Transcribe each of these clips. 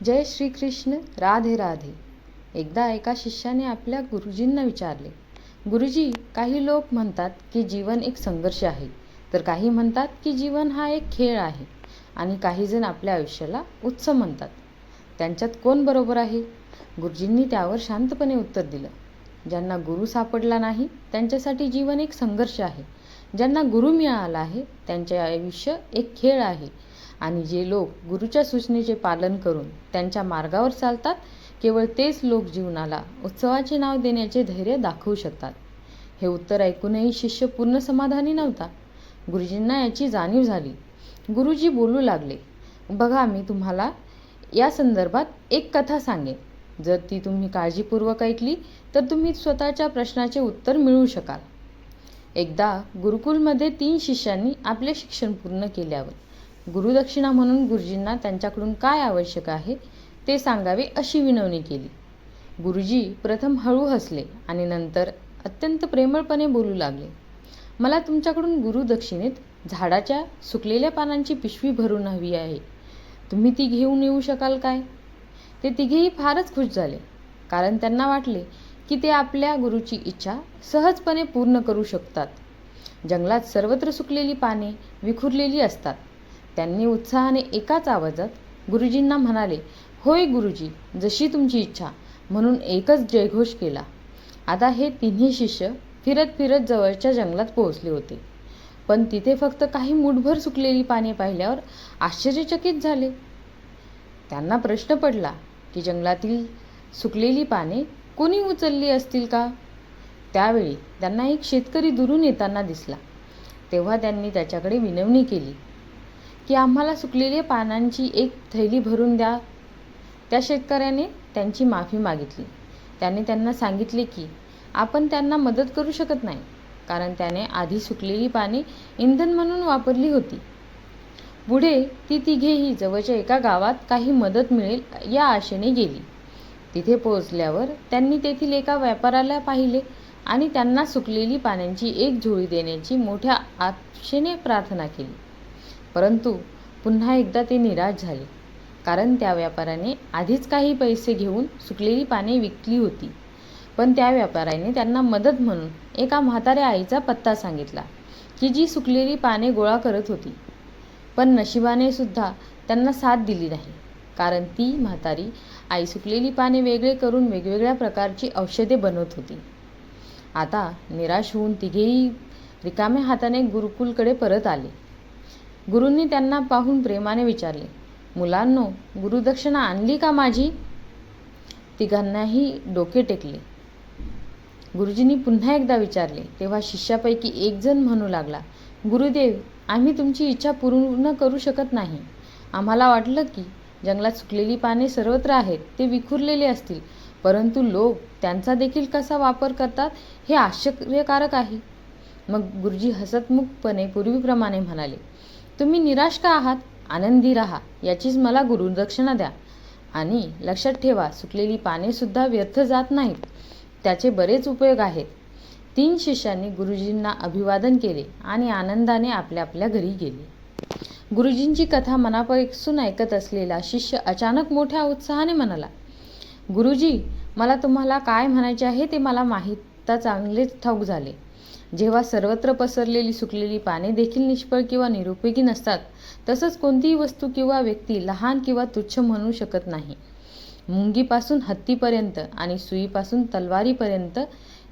जय श्रीकृष्ण राधे राधे. एकदा एका शिष्याने आपल्या गुरुजींना विचारले गुरुजी काही लोक म्हणतात की जीवन एक संघर्ष आहे तर काही म्हणतात की जीवन हा एक खेळ आहे आणि काही जण आपल्या आयुष्याला उत्सव म्हणतात. त्यांच्यात कोण बरोबर आहे? गुरुजींनी त्यावर शांतपणे उत्तर दिलं ज्यांना गुरु सापडला नाही त्यांच्यासाठी जीवन एक संघर्ष आहे. ज्यांना गुरु मिळाला आहे त्यांचे आयुष्य एक खेळ आहे. आणि जे लोक गुरुच्या सूचनेचे पालन करून त्यांच्या मार्गावर चालतात केवळ तेच लोक जीवनाला उत्सवाचे नाव देण्याचे धैर्य दाखवू शकतात. हे उत्तर ऐकूनही शिष्य पूर्ण समाधानी नव्हता. गुरुजींना याची जाणीव झाली. गुरुजी बोलू लागले बघा मी तुम्हाला या संदर्भात एक कथा सांगेन. जर ती तुम्ही काळजीपूर्वक ऐकली तर तुम्ही स्वतःच्या प्रश्नाचे उत्तर मिळवू शकाल. एकदा गुरुकुलमध्ये तीन शिष्यांनी आपले शिक्षण पूर्ण केल्यावर गुरुदक्षिणा म्हणून गुरुजींना त्यांच्याकडून काय आवश्यक आहे ते सांगावे अशी विनवणी केली. गुरुजी प्रथम हळू हसले आणि नंतर अत्यंत प्रेमळपणे बोलू लागले. मला तुमच्याकडून गुरुदक्षिणेत झाडाच्या सुकलेल्या पानांची पिशवी भरून हवी आहे. तुम्ही ती घेऊन येऊ शकाल काय? ते तिघेही फारच खुश झाले कारण त्यांना वाटले की ते आपल्या गुरुची इच्छा सहजपणे पूर्ण करू शकतात. जंगलात सर्वत्र सुकलेली पाने विखुरलेली असतात. त्यांनी उत्साहाने एकाच आवाजात गुरुजींना म्हणाले होय गुरुजी जशी तुमची इच्छा. म्हणून एकच जयघोष केला. आता हे तिन्ही शिष्य फिरत फिरत जवळच्या जंगलात पोहोचले होते. पण तिथे फक्त काही मुठभर सुकलेली पाने पाहिल्यावर आश्चर्यचकित झाले. त्यांना प्रश्न पडला की जंगलातील सुकलेली पाने कोणी उचलली असतील का? त्यावेळी त्यांना एक शेतकरी दुरून येताना दिसला. तेव्हा त्यांनी त्याच्याकडे विनवणी केली. की आम्हाला सुकलेल्या पानांची एक थैली भरून द्या. त्या शेतकऱ्याने त्यांची माफी मागितली. त्याने त्यांना सांगितले की आपण त्यांना मदत करू शकत नाही कारण त्याने आधी सुकलेली पाने इंधन म्हणून वापरली होती. पुढे ती तिघेही जवळच्या एका गावात काही मदत मिळेल या आशेने गेली. तिथे पोहोचल्यावर त्यांनी तेथील एका व्यापाराला पाहिले आणि त्यांना सुकलेली पाण्याची एक झोळी देण्याची मोठ्या आशेने प्रार्थना केली. परंतु पुन्हा एकदा ते निराश झाले. कारण त्या व्यापाऱ्याने आधीच काही पैसे घेऊन सुकलेली पाने विकली होती. पण त्या व्यापाऱ्याने त्यांना मदत म्हणून एका म्हाताऱ्या आईचा पत्ता सांगितला की जी सुकलेली पाने गोळा करत होती. पण नशिबाने सुद्धा त्यांना साथ दिली नाही. कारण ती म्हातारी आई सुकलेली पाने वेगळे करून वेगवेगळ्या प्रकारची औषधे बनवत होती. आता निराश होऊन तिघेही रिकाम्या हाताने गुरुकुलकडे परत आले. गुरूंनी त्यांना पाहून प्रेमाने विचारले मुलांनो गुरुदक्षिणा आणली का माझी? तिघांनाही डोके टेकले. गुरुजींनी पुन्हा एकदा विचारले तेव्हा शिष्यापैकी एक जण म्हणू लागला गुरुदेव आम्ही तुमची इच्छा पूर्ण करू शकत नाही. आम्हाला वाटलं की जंगलात सुकलेली पाने सर्वत्र आहेत ते विखुरलेले असतील परंतु लोक त्यांचा देखील कसा वापर करतात हे आश्चर्यकारक आहे. मग गुरुजी हसतमुखपणे पूर्वीप्रमाणे म्हणाले तुम्ही निराश का आहात? आनंदी राहा याचीच मला गुरुदक्षिणा द्या. आणि लक्षात ठेवा सुकलेली पानेसुद्धा व्यर्थ जात नाहीत. त्याचे बरेच उपयोग आहेत. तीन शिष्यांनी गुरुजींना अभिवादन केले आणि आनंदाने आपल्या आपल्या घरी गेले. गुरुजींची कथा मनापासून ऐकत असलेला शिष्य अचानक मोठ्या उत्साहाने म्हणाला गुरुजी मला तुम्हाला काय म्हणायचे आहे ते मला माहीत चांगलेच ठाऊक झाले. जेव्हा सर्वत्र पसरलेली सुकलेली पाने देखील निष्फळ किंवा निरुपयोगी नसतात तसंच कोणतीही वस्तू किंवा व्यक्ती लहान किंवा तुच्छ म्हणू शकत नाही. मुंगीपासून हत्तीपर्यंत आणि सुईपासून तलवारीपर्यंत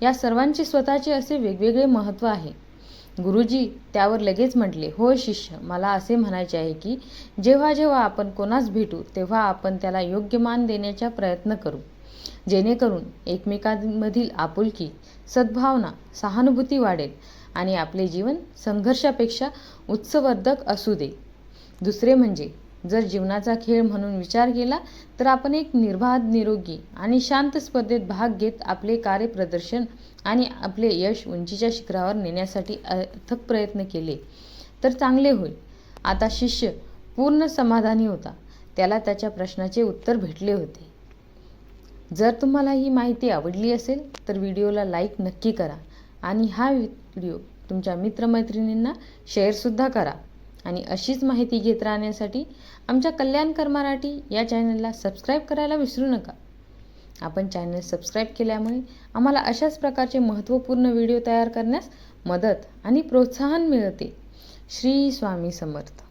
या सर्वांचे स्वतःचे असे वेगवेगळे महत्त्व आहे. गुरुजी त्यावर लगेच म्हटले हो शिष्य मला असे म्हणायचे आहे की जेव्हा जेव्हा आपण कोणास भेटू तेव्हा आपण त्याला योग्य मान देण्याचा प्रयत्न करू. जेणेकरून एकमेकांमधील आपुलकी सद्भावना सहानुभूती वाढेल आणि आपले जीवन संघर्षापेक्षा उत्सवर्धक असू दे. दुसरे म्हणजे जर जीवनाचा खेळ म्हणून विचार केला तर आपण एक निर्बाध निरोगी आणि शांत स्पर्धेत भाग घेत आपले कार्यप्रदर्शन आणि आपले यश उंचीच्या शिखरावर नेण्यासाठी अथक प्रयत्न केले तर चांगले होईल. आता शिष्य पूर्ण समाधानी होता. त्याला त्याच्या प्रश्नाचे उत्तर भेटले होते. जर तुम्हाला ही माहिती आवडली असेल तर व्हिडिओला लाईक नक्की करा आणि हा व्हिडिओ तुमच्या मित्रमैत्रिणींना शेअरसुद्धा करा. आणि अशीच माहिती घेत राहण्यासाठी आमच्या कल्याणकर मराठी या चॅनलला सबस्क्राईब करायला विसरू नका. आपण चॅनल सबस्क्राईब केल्यामुळे आम्हाला अशाच प्रकारचे महत्त्वपूर्ण व्हिडिओ तयार करण्यास मदत आणि प्रोत्साहन मिळते. श्री स्वामी समर्थ.